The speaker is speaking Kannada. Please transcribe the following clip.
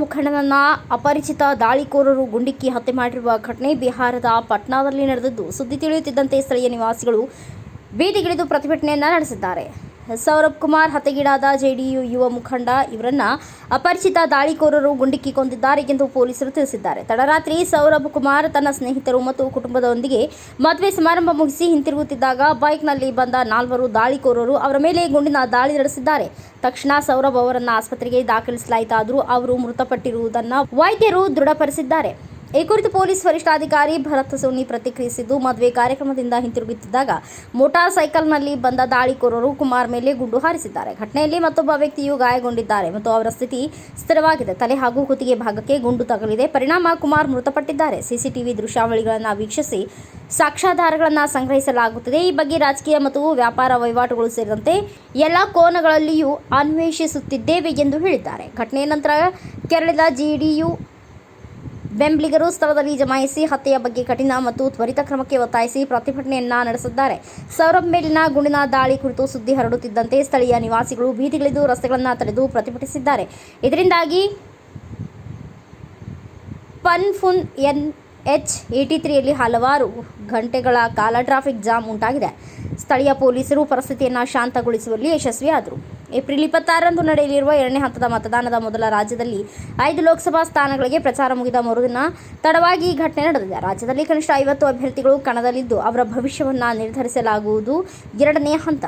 ಮುಖಂಡನನ್ನ ಅಪರಿಚಿತ ದಾಳಿಕೋರರು ಗುಂಡಿಕ್ಕಿ ಹತ್ಯೆ ಮಾಡಿರುವ ಘಟನೆ ಬಿಹಾರದ ಪಟ್ನಾದಲ್ಲಿ ನಡೆದಿದ್ದು ಸುದ್ದಿ ತಿಳಿಯುತ್ತಿದ್ದಂತೆ ಸ್ಥಳೀಯ ನಿವಾಸಿಗಳು ಬೀದಿಗಿಳಿದು ಪ್ರತಿಭಟನೆಯನ್ನ ನಡೆಸಿದ್ದಾರೆ. ಸೌರಭ್ ಕುಮಾರ್ ಹತ್ಯೆಗೀಡಾದ ಜೆಡಿಯು ಯುವ ಮುಖಂಡ ಇವರನ್ನ ಅಪರಿಚಿತ ದಾಳಿಕೋರರು ಗುಂಡಿಕ್ಕಿ ಕೊಂದಿದ್ದಾರೆ ಎಂದು ಪೊಲೀಸರು ತಿಳಿಸಿದ್ದಾರೆ. ತಡರಾತ್ರಿ ಸೌರಭ್ ಕುಮಾರ್ ತನ್ನ ಸ್ನೇಹಿತರು ಮತ್ತು ಕುಟುಂಬದೊಂದಿಗೆ ಮದುವೆ ಸಮಾರಂಭ ಮುಗಿಸಿ ಹಿಂತಿರುಗುತ್ತಿದ್ದಾಗ ಬೈಕ್ನಲ್ಲಿ ಬಂದ ನಾಲ್ವರು ದಾಳಿಕೋರರು ಅವರ ಮೇಲೆ ಗುಂಡಿನ ದಾಳಿ ನಡೆಸಿದ್ದಾರೆ. ತಕ್ಷಣ ಸೌರಭ್ ಅವರನ್ನು ಆಸ್ಪತ್ರೆಗೆ ದಾಖಲಿಸಲಾಯಿತಾದರೂ ಅವರು ಮೃತಪಟ್ಟಿರುವುದನ್ನು ವೈದ್ಯರು ದೃಢಪಡಿಸಿದ್ದಾರೆ. ಈ ಕುರಿತು ಪೊಲೀಸ್ ವರಿಷ್ಠಾಧಿಕಾರಿ ಭರತ್ ಸೋನಿ ಪ್ರತಿಕ್ರಿಯಿಸಿದ್ದು, ಮದುವೆ ಕಾರ್ಯಕ್ರಮದಿಂದ ಹಿಂತಿರುಗುತ್ತಿದ್ದಾಗ ಮೋಟಾರ್ ಸೈಕಲ್ನಲ್ಲಿ ಬಂದ ದಾಳಿಕೋರರು ಕುಮಾರ್ ಮೇಲೆ ಗುಂಡು ಹಾರಿಸಿದ್ದಾರೆ. ಘಟನೆಯಲ್ಲಿ ಮತ್ತೊಬ್ಬ ವ್ಯಕ್ತಿಯು ಗಾಯಗೊಂಡಿದ್ದಾರೆ ಮತ್ತು ಅವರ ಸ್ಥಿತಿ ಸ್ಥಿರವಾಗಿದೆ. ತಲೆ ಹಾಗೂ ಕುತ್ತಿಗೆ ಭಾಗಕ್ಕೆ ಗುಂಡು ತಗಲಿದೆ. ಪರಿಣಾಮ ಕುಮಾರ್ ಮೃತಪಟ್ಟಿದ್ದಾರೆ. ಸಿಸಿಟಿವಿ ದೃಶ್ಯಾವಳಿಗಳನ್ನು ವೀಕ್ಷಿಸಿ ಸಾಕ್ಷ್ಯಾಧಾರಗಳನ್ನು ಸಂಗ್ರಹಿಸಲಾಗುತ್ತದೆ. ಈ ಬಗ್ಗೆ ರಾಜಕೀಯ ಮತ್ತು ವ್ಯಾಪಾರ ವಹಿವಾಟುಗಳು ಸೇರಿದಂತೆ ಎಲ್ಲ ಕೋನಗಳಲ್ಲಿಯೂ ಅನ್ವೇಷಿಸುತ್ತಿದ್ದೇವೆ ಎಂದು ಹೇಳಿದ್ದಾರೆ. ಘಟನೆಯ ನಂತರ ಕೇರಳದ ಜಿಡಿಯು ಬೆಂಬಲಿಗರು ಸ್ಥಳದಲ್ಲಿ ಜಮಾಯಿಸಿ ಹತ್ಯೆಯ ಬಗ್ಗೆ ಕಠಿಣ ಮತ್ತು ತ್ವರಿತ ಕ್ರಮಕ್ಕೆ ಒತ್ತಾಯಿಸಿ ಪ್ರತಿಭಟನೆಯನ್ನ ನಡೆಸಿದ್ದಾರೆ ಸೌರಭ್ ಮೇಲಿನ ಗುಂಡಿನ ದಾಳಿ ಕುರಿತು ಸುದ್ದಿ ಹರಡುತ್ತಿದ್ದಂತೆ ಸ್ಥಳೀಯ ನಿವಾಸಿಗಳು ಬೀದಿಗಿಳಿದು ರಸ್ತೆಗಳನ್ನು ತಡೆದು ಪ್ರತಿಭಟಿಸಿದ್ದಾರೆ. ಇದರಿಂದಾಗಿ ಪನ್ಫುನ್ ಎನ್ ಎಚ್ ಏಯ್ಟಿ ತ್ರೀಯಲ್ಲಿ ಹಲವಾರು ಗಂಟೆಗಳ ಕಾಲ ಟ್ರಾಫಿಕ್ ಜಾಮ್ ಉಂಟಾಗಿದೆ. ಸ್ಥಳೀಯ ಪೊಲೀಸರು ಪರಿಸ್ಥಿತಿಯನ್ನು ಶಾಂತಗೊಳಿಸುವಲ್ಲಿ ಯಶಸ್ವಿಯಾದರು. ಏಪ್ರಿಲ್ ಇಪ್ಪತ್ತಾರರಂದು ನಡೆಯಲಿರುವ ಎರಡನೇ ಹಂತದ ಮತದಾನದ ಮೊದಲ ರಾಜ್ಯದಲ್ಲಿ ಐದು ಲೋಕಸಭಾ ಸ್ಥಾನಗಳಿಗೆ ಪ್ರಚಾರ ಮುಗಿದ ಮರುದಿನ ತಡವಾಗಿ ಈ ಘಟನೆ ನಡೆದಿದೆ. ರಾಜ್ಯದಲ್ಲಿ ಕನಿಷ್ಠ ಐವತ್ತು ಅಭ್ಯರ್ಥಿಗಳು ಕಣದಲ್ಲಿದ್ದು ಅವರ ಭವಿಷ್ಯವನ್ನು ನಿರ್ಧರಿಸಲಾಗುವುದು. ಎರಡನೇ ಹಂತ